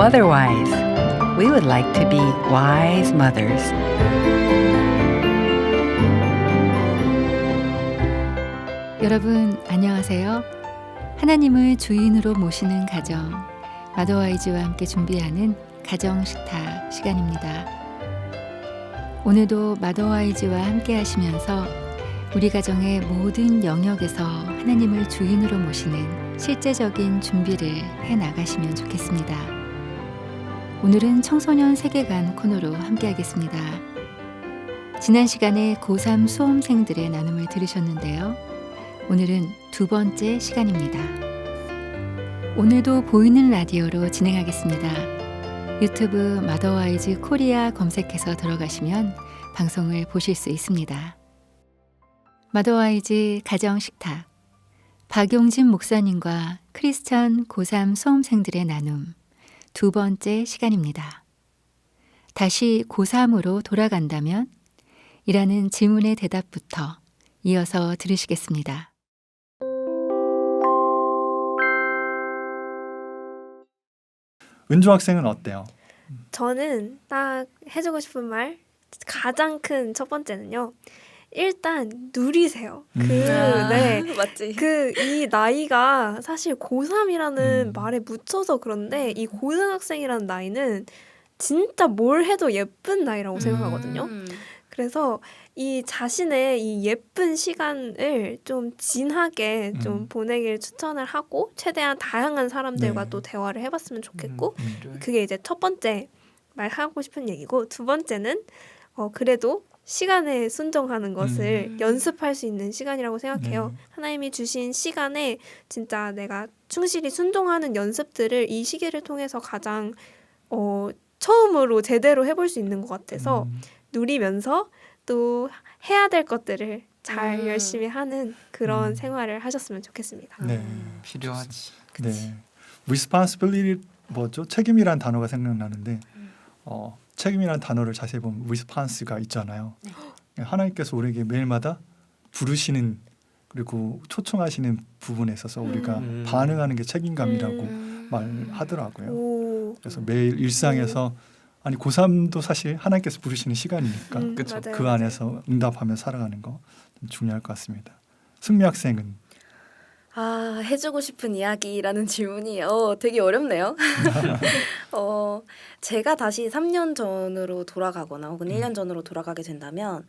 Motherwise. We would like to be wise mothers. 여러분 안녕하세요. 하나님을 주인으로 모시는 가정 마더와이즈와 함께 준비하는 가정 식탁 시간입니다. 오늘도 마더와이즈와 함께 하시면서 우리 가정의 모든 영역에서 하나님을 주인으로 모시는 실제적인 준비를 해 나가시면 좋겠습니다. 오늘은 청소년 세계관 코너로 함께 하겠습니다. 지난 시간에 고3 수험생들의 나눔을 들으셨는데요. 오늘은 두 번째 시간입니다. 오늘도 보이는 라디오로 진행하겠습니다. 유튜브 마더와이즈 코리아 검색해서 들어가시면 방송을 보실 수 있습니다. 마더와이즈 가정식탁 박용진 목사님과 크리스천 고3 수험생들의 나눔 두 번째 시간입니다. 다시 고3으로 돌아간다면? 이라는 질문의 대답부터 이어서 들으시겠습니다. 은주 학생은 어때요? 저는 딱 해주고 싶은 말 가장 큰 첫 번째는요. 일단 누리세요. 그, 음. 아, 네. 맞지. 그, 이 나이가 사실 고3이라는 음. 말에 묻혀서 그런데 이 고등학생이라는 나이는 진짜 뭘 해도 예쁜 나이라고 생각하거든요. 음. 그래서 이 자신의 이 예쁜 시간을 좀 진하게 좀 음. 보내길 추천을 하고 최대한 다양한 사람들과 네. 또 대화를 해봤으면 좋겠고 음. 그게 이제 첫 번째 말하고 싶은 얘기고 두 번째는 어 그래도 시간에 순종하는 것을 음. 연습할 수 있는 시간이라고 생각해요. 네. 하나님이 주신 시간에 진짜 내가 충실히 순종하는 연습들을 이 시기를 통해서 가장 어 처음으로 제대로 해볼 수 있는 것 같아서 음. 누리면서 또 해야 될 것들을 잘 음. 열심히 하는 그런 음. 생활을 하셨으면 좋겠습니다. 네. 필요하지. 네. responsibility 뭐죠? 책임이란 단어가 생각나는데 어, 책임이란 단어를 자세히 보면 response가 있잖아요. 네, 하나님께서 우리에게 매일마다 부르시는 그리고 초청하시는 부분에 있어서 우리가 음. 반응하는 게 책임감이라고 음. 말하더라고요. 오. 그래서 매일 일상에서 아니 고3도 사실 하나님께서 부르시는 시간이니까 음, 그 맞아요. 안에서 응답하며 살아가는 거 중요할 것 같습니다. 승미 학생은 아 해주고 싶은 이야기라는 질문이 어 되게 어렵네요. 어 제가 다시 3년 전으로 돌아가거나 혹은 음. 1년 전으로 돌아가게 된다면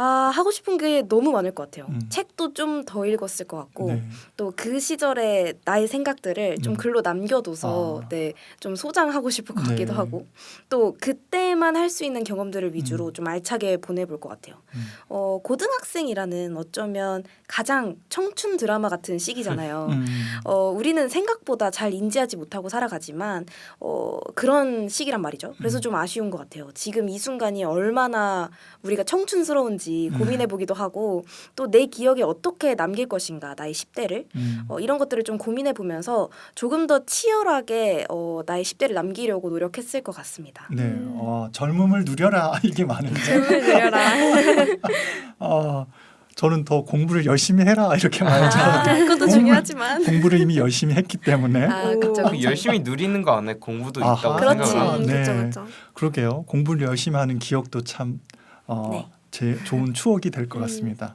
아 하고 싶은 게 너무 많을 것 같아요. 음. 책도 좀 더 읽었을 것 같고 네. 또 그 시절의 나의 생각들을 좀 음. 글로 남겨둬서 아. 네좀 소장하고 싶을 것 네. 같기도 하고 또 그때만 할 수 있는 경험들을 위주로 음. 좀 알차게 보내볼 것 같아요. 음. 어 고등학생이라는 어쩌면 가장 청춘 드라마 같은 시기잖아요. 음. 어 우리는 생각보다 잘 인지하지 못하고 살아가지만 어 그런 시기란 말이죠. 그래서 음. 좀 아쉬운 것 같아요. 지금 이 순간이 얼마나 우리가 청춘스러운지 음. 고민해 보기도 하고 또 내 기억에 어떻게 남길 것인가 나의 10대를 음. 어, 이런 것들을 좀 고민해 보면서 조금 더 치열하게 어, 나의 10대를 남기려고 노력했을 것 같습니다. 네, 음. 어, 젊음을 누려라 이게 많은데, 드려라. 어, 저는 더 공부를 열심히 해라 이렇게 말하죠. 아, 그것도 공부- 중요하지만 공부를 이미 열심히 했기 때문에 아. 그쵸, 그. 열심히 누리는 거 안에 공부도 아하. 있다고 그렇지. 생각을 음, 합니다. 네. 그렇죠, 그렇죠. 그러게요. 공부를 열심히 하는 기억도 참 어, 네. 제 좋은 추억이 될것 음. 같습니다.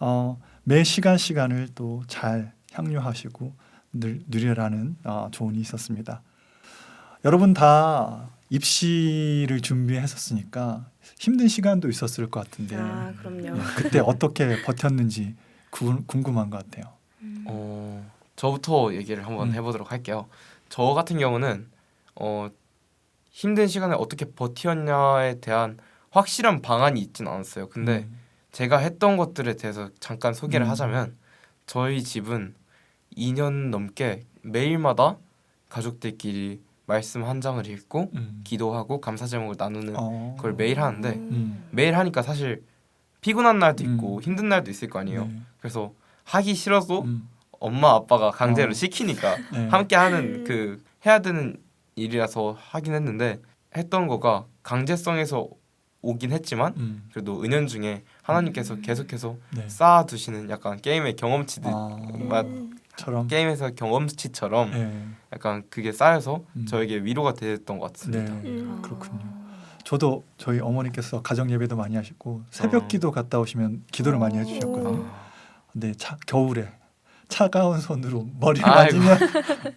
어, 매 시간 시간을 또 잘 향유하시고 늘, 누려라는 어, 조언이 있었습니다. 여러분 다 입시를 준비했었으니까 힘든 시간도 있었을 것 같은데 아 그럼요. 네, 그때 어떻게 버텼는지 구, 궁금한 것 같아요. 어, 저부터 얘기를 한번 음. 해보도록 할게요. 저 같은 경우는 어, 힘든 시간에 어떻게 버텼냐에 대한 확실한 방안이 있진 않았어요. 근데 음. 제가 했던 것들에 대해서 잠깐 소개를 음. 하자면 저희 집은 2년 넘게 매일마다 가족들끼리 말씀 한 장을 읽고 음. 기도하고 감사 제목을 나누는 어. 그걸 매일 하는데 음. 매일 하니까 사실 피곤한 날도 있고 음. 힘든 날도 있을 거 아니에요. 네. 그래서 하기 싫어도 음. 엄마 아빠가 강제로 어. 시키니까 네. 함께 하는 음. 그 해야 되는 일이라서 하긴 했는데 했던 거가 강제성에서 오긴 했지만 음. 그래도 은연중에 하나님께서 계속해서 네. 쌓아두시는 약간 게임의 경험치들 아. 맛 처럼 게임에서 경험치처럼 네. 약간 그게 쌓여서 음. 저에게 위로가 됐던 것 네. 같습니다. 음. 그렇군요. 저도 저희 어머니께서 가정 예배도 많이 하시고 새벽 어. 기도 갔다 오시면 기도를 많이 해주셨거든요. 아, 근데 차, 겨울에 차가운 손으로 머리를 아이고. 맞으면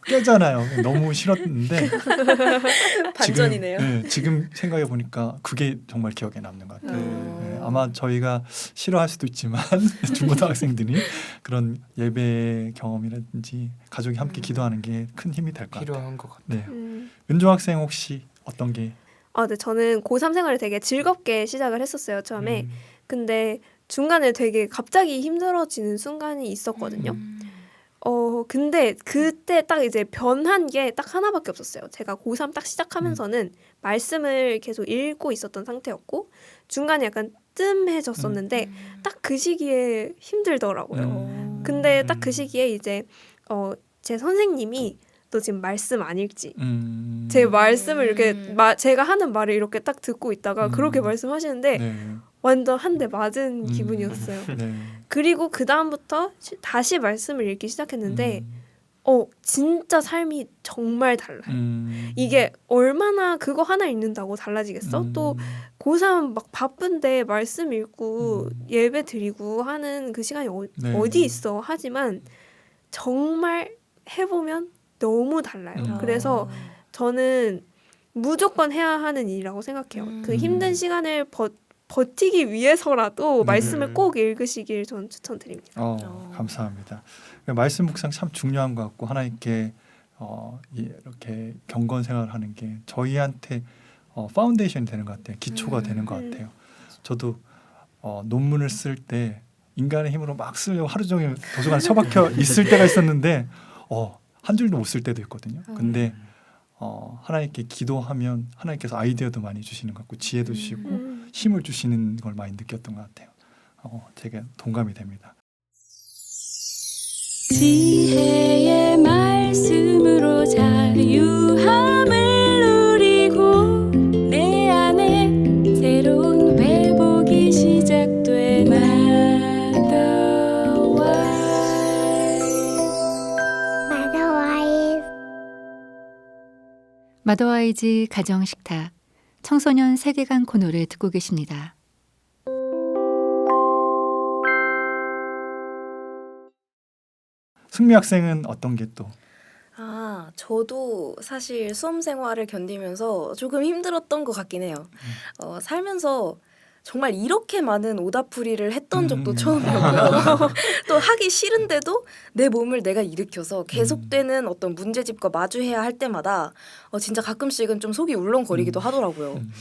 깨잖아요. 너무 싫었는데 반전이네요. 지금, 네, 지금 생각해 보니까 그게 정말 기억에 남는 것 같아요. 음. 네, 아마 저희가 싫어할 수도 있지만 중고등학생들이 그런 예배 경험이라든지 가족이 함께 음. 기도하는 게 큰 힘이 될 것 같아요. 필요한 것 같아요. 네, 음. 은조 학생 혹시 어떤 게 아, 네, 저는 고3 생활을 되게 즐겁게 시작을 했었어요, 처음에. 음, 근데 중간에 되게 갑자기 힘들어지는 순간이 있었거든요. 음. 어, 근데 그때 딱 이제 변한 게 딱 하나밖에 없었어요. 제가 고3 딱 시작하면서는 말씀을 계속 읽고 있었던 상태였고, 중간에 약간 뜸해졌었는데, 딱 그 시기에 힘들더라고요. 음. 근데 딱 그 시기에 이제, 어, 제 선생님이 너 지금 말씀 안 읽지? 음, 제 말씀을 이렇게 음. 마, 제가 하는 말을 이렇게 딱 듣고 있다가 음. 그렇게 말씀하시는데 네, 완전 한 대 맞은 음. 기분이었어요. 네. 그리고 그 다음부터 다시 말씀을 읽기 시작했는데 음, 어 진짜 삶이 정말 달라요. 음, 이게 얼마나 그거 하나 읽는다고 달라지겠어? 음, 또 고3 막 바쁜데 말씀 읽고 음. 예배 드리고 하는 그 시간이 어, 네. 어디 있어? 하지만 정말 해보면 너무 달라요. 음. 그래서 저는 무조건 해야 하는 일이라고 생각해요. 음. 그 힘든 시간을 버, 버티기 위해서라도 네. 말씀을 꼭 읽으시길 저는 추천드립니다. 어, 어. 감사합니다. 말씀 묵상 참 중요한 것 같고 하나님께 어, 이- 이렇게 경건 생활하는 게 저희한테 어, 파운데이션이 되는 것 같아요. 기초가 음. 되는 것 음. 같아요. 저도 어, 논문을 쓸 때 인간의 힘으로 막 쓰려고 하루 종일 도서관에 처박혀 있을 때가 있었는데 어, 한 줄도 못 쓸 때도 있거든요. 근데 어, 하나님께 기도하면 하나님께서 아이디어도 많이 주시는 것 같고 지혜도 주시고 음. 힘을 주시는 걸 많이 느꼈던 것 같아요. 어, 제가 동감이 됩니다. 지혜의 말씀으로 자유함을 누리고 내 안에 새로운 회복이 마더와이 마더와이즈 가정 식탁 청소년 세계관 코너를 듣고 계십니다. 승미 학생은 어떤 게 또? 아, 저도 사실 수험 생활을 견디면서 조금 힘들었던 것 같긴 해요. 음. 어, 살면서 정말 이렇게 많은 오다풀이를 했던 적도 음. 처음이었고요. 또 하기 싫은데도 내 몸을 내가 일으켜서 음. 계속되는 어떤 문제집과 마주해야 할 때마다 어, 진짜 가끔씩은 좀 속이 울렁거리기도 음. 하더라고요. 음.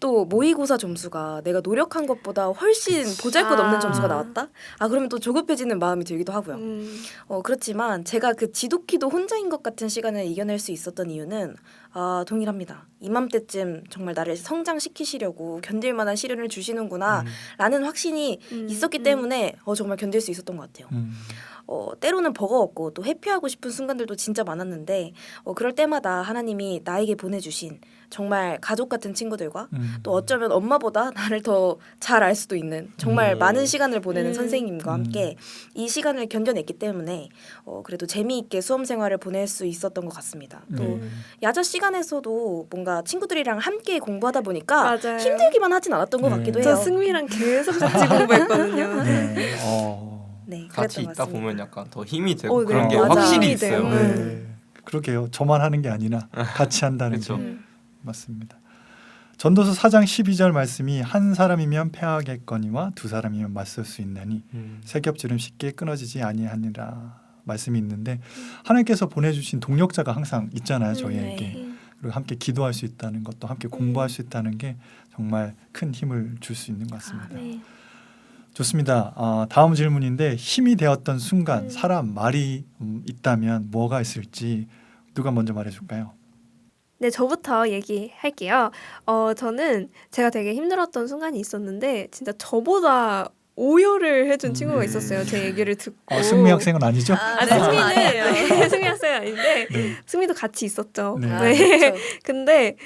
또 모의고사 점수가 내가 노력한 것보다 훨씬 보잘것없는 아. 점수가 나왔다? 아 그러면 또 조급해지는 마음이 들기도 하고요. 음. 어 그렇지만 제가 그 지독히도 혼자인 것 같은 시간을 이겨낼 수 있었던 이유는 아 동일합니다. 이맘때쯤 정말 나를 성장시키시려고 견딜 만한 시련을 주시는구나 음. 라는 확신이 음. 있었기 음. 때문에 어 정말 견딜 수 있었던 것 같아요. 음. 어 때로는 버거웠고 또 회피하고 싶은 순간들도 진짜 많았는데 어 그럴 때마다 하나님이 나에게 보내주신 정말 가족 같은 친구들과 음. 또 어쩌면 엄마보다 나를 더 잘 알 수도 있는 정말 음. 많은 시간을 보내는 음. 선생님과 음. 함께 이 시간을 견뎌냈기 때문에 어, 그래도 재미있게 수험 생활을 보낼 수 있었던 것 같습니다. 또 네. 야자 시간에서도 뭔가 친구들이랑 함께 공부하다 보니까 맞아요. 힘들기만 하진 않았던 것 네. 같기도 저 해요. 승미랑 계속 같이 공부했거든요. 네. 어. 네, 같이 그랬던 있다 것 같습니다. 보면 약간 더 힘이 되고 어, 네. 그런 게 맞아. 확실히 힘이 있어요. 네. 네. 그러게요. 저만 하는 게 아니라 같이 한다는 그렇죠. 게 음. 맞습니다. 전도서 4장 12절 말씀이 한 사람이면 패하겠거니와 두 사람이면 맞설 수 있나니 음. 세 겹줄은 쉽게 끊어지지 아니하니라 말씀이 있는데 하나님께서 보내주신 동력자가 항상 있잖아요 저희에게 네. 그리고 함께 기도할 수 있다는 것도 함께 공부할 수 있다는 게 정말 큰 힘을 줄 수 있는 것 같습니다. 네. 좋습니다. 아, 다음 질문인데 힘이 되었던 순간 음. 사람 말이 음, 있다면 뭐가 있을지 누가 먼저 말해줄까요? 네, 저부터 얘기할게요. 어, 저는 제가 되게 힘들었던 순간이 있었는데 진짜 저보다 오열을 해준 음. 친구가 있었어요. 제 얘기를 듣고. 어, 승미 학생은 아니죠? 아, 아, 네. 승미는 아니에요. 네, 승미 학생 아닌데 네. 승미도 같이 있었죠. 네. 아, 네. 그렇죠. 근데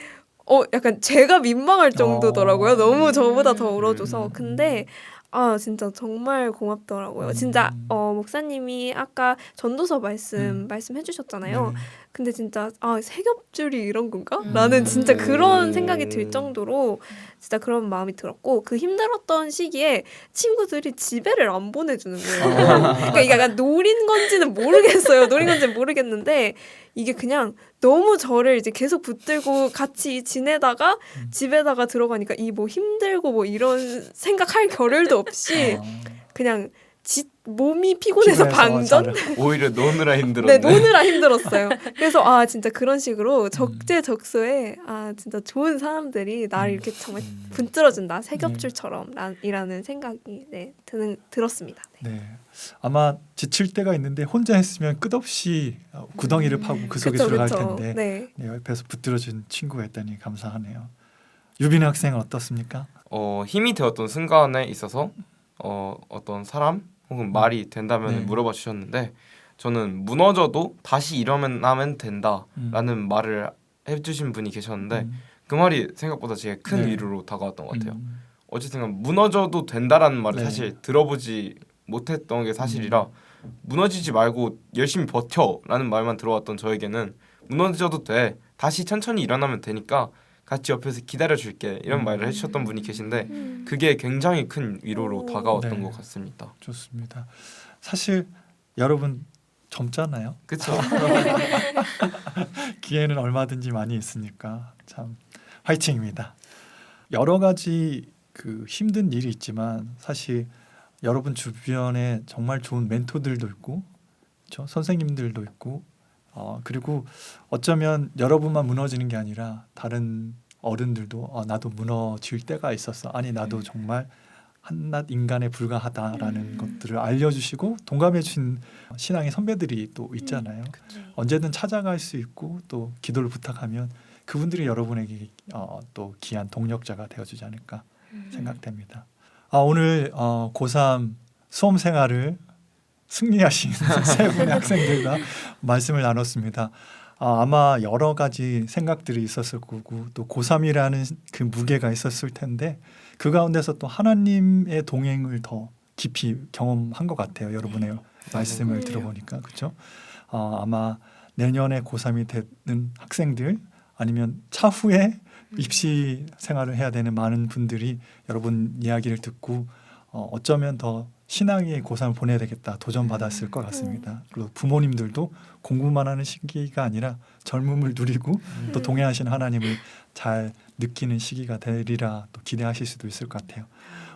어 약간 제가 민망할 정도더라고요. 어. 너무 저보다 더 울어줘서. 음. 근데 아 진짜 정말 고맙더라고요. 진짜 음. 어 목사님이 아까 전도서 말씀 음. 말씀해 주셨잖아요. 네. 근데 진짜 아 세겹줄이 이런 건가? 음. 라는 진짜 음. 그런 생각이 들 정도로 진짜 그런 마음이 들었고 그 힘들었던 시기에 친구들이 집에를 안 보내주는 거예요. 그러니까 이게 약간 노린 건지는 모르겠어요. 노린 건지는 모르겠는데 이게 그냥 너무 저를 이제 계속 붙들고 같이 지내다가 음. 집에다가 들어가니까 이 뭐 힘들고 뭐 이런 생각할 겨를도 없이 어, 그냥 지, 몸이 피곤해서 방전? 잘- 오히려 노느라 힘들었네. 네, 노느라 힘들었어요. 그래서 아 진짜 그런 식으로 적재적소에 아 진짜 좋은 사람들이 나를 이렇게 정말 음. 분들어준다 새겹줄처럼 라- 이라는 생각이 네 드는 들었습니다. 네. 네. 아마 지칠 때가 있는데 혼자 했으면 끝없이 어, 구덩이를 파고 그 속에 그쵸, 들어갈 그쵸. 텐데 네. 네, 옆에서 붙들어준 친구가 있다니 감사하네요. 유빈 학생 어떻습니까? 어, 힘이 되었던 순간에 있어서 어, 어떤 사람 혹은 말이 된다면 네. 물어봐 주셨는데 저는 무너져도 다시 일어나면 된다라는 음. 말을 해주신 분이 계셨는데 음. 그 말이 생각보다 제게 큰 네. 위로로 다가왔던 것 같아요. 음. 어쨌든 무너져도 된다라는 말을 네. 사실 들어보지 못했던 게 사실이라 무너지지 말고 열심히 버텨라는 말만 들어왔던 저에게는 무너져도 돼 다시 천천히 일어나면 되니까 같이 옆에서 기다려 줄게 이런 음. 말을 해주셨던 분이 계신데 음. 그게 굉장히 큰 위로로 오. 다가왔던 네. 것 같습니다. 좋습니다. 사실 여러분 젊잖아요. 그렇죠? 기회는 얼마든지 많이 있으니까 참 화이팅입니다. 여러 가지 그 힘든 일이 있지만 사실 여러분 주변에 정말 좋은 멘토들도 있고 그렇죠? 선생님들도 있고 어, 그리고 어쩌면 여러분만 무너지는 게 아니라 다른 어른들도 어, 나도 무너질 때가 있었어. 아니 나도 정말 한낱 인간에 불과하다라는 것들을 알려주시고 동감해 주신 신앙의 선배들이 또 있잖아요. 언제든 찾아갈 수 있고 또 기도를 부탁하면 그분들이 여러분에게 어, 또 귀한 동력자가 되어주지 않을까 생각됩니다. 아, 오늘 어, 고3 수험 생활을 승리하신 세 분의 학생들과 말씀을 나눴습니다. 아, 아마 여러 가지 생각들이 있었을 거고 또 고3이라는 그 무게가 있었을 텐데 그 가운데서 또 하나님의 동행을 더 깊이 경험한 것 같아요. 여러분의 말씀을 들어보니까 그렇죠. 어, 아마 내년에 고3이 되는 학생들 아니면 차후에 입시 생활을 해야 되는 많은 분들이 여러분 이야기를 듣고 어, 어쩌면 더 신앙의 고3을 보내야 되겠다 도전 받았을 것 같습니다. 그리고 부모님들도 공부만 하는 시기가 아니라 젊음을 누리고 또 동행하시는 하나님을 잘 느끼는 시기가 되리라 또 기대하실 수도 있을 것 같아요.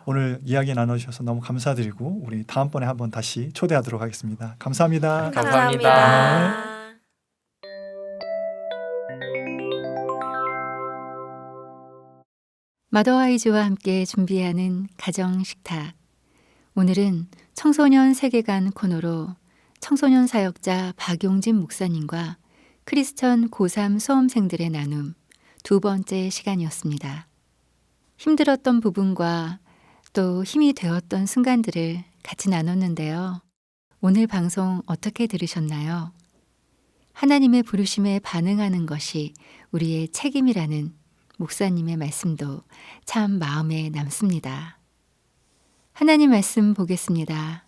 오늘 이야기 나눠주셔서 너무 감사드리고 우리 다음번에 한번 다시 초대하도록 하겠습니다. 감사합니다. 감사합니다. 마더와이즈와 함께 준비하는 가정 식탁. 오늘은 청소년 세계관 코너로 청소년 사역자 박용진 목사님과 크리스천 고3 수험생들의 나눔 두 번째 시간이었습니다. 힘들었던 부분과 또 힘이 되었던 순간들을 같이 나눴는데요. 오늘 방송 어떻게 들으셨나요? 하나님의 부르심에 반응하는 것이 우리의 책임이라는 목사님의 말씀도 참 마음에 남습니다. 하나님 말씀 보겠습니다.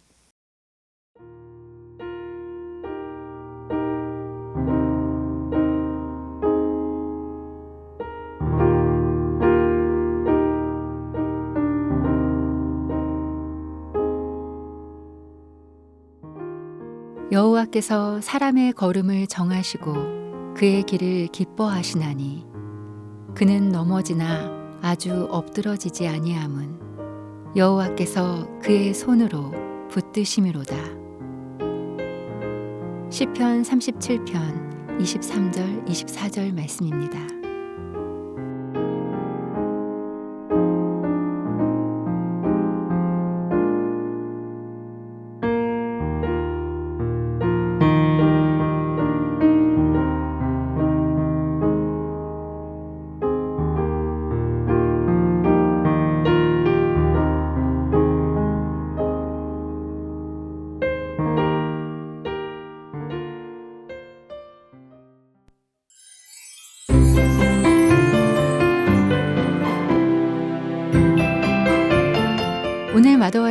여호와께서 사람의 걸음을 정하시고 그의 길을 기뻐하시나니 그는 넘어지나 아주 엎드러지지 아니함은 여호와께서 그의 손으로 붙드심이로다. 시편 37편 23절 24절 말씀입니다.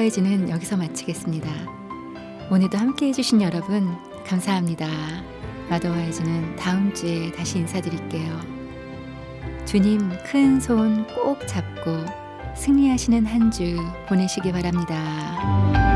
마더와이즈는 여기서 마치겠습니다. 오늘도 함께 해주신 여러분 감사합니다. 마더와이즈는 다음 주에 다시 인사드릴게요. 주님 큰 손 꼭 잡고 승리하시는 한 주 보내시기 바랍니다.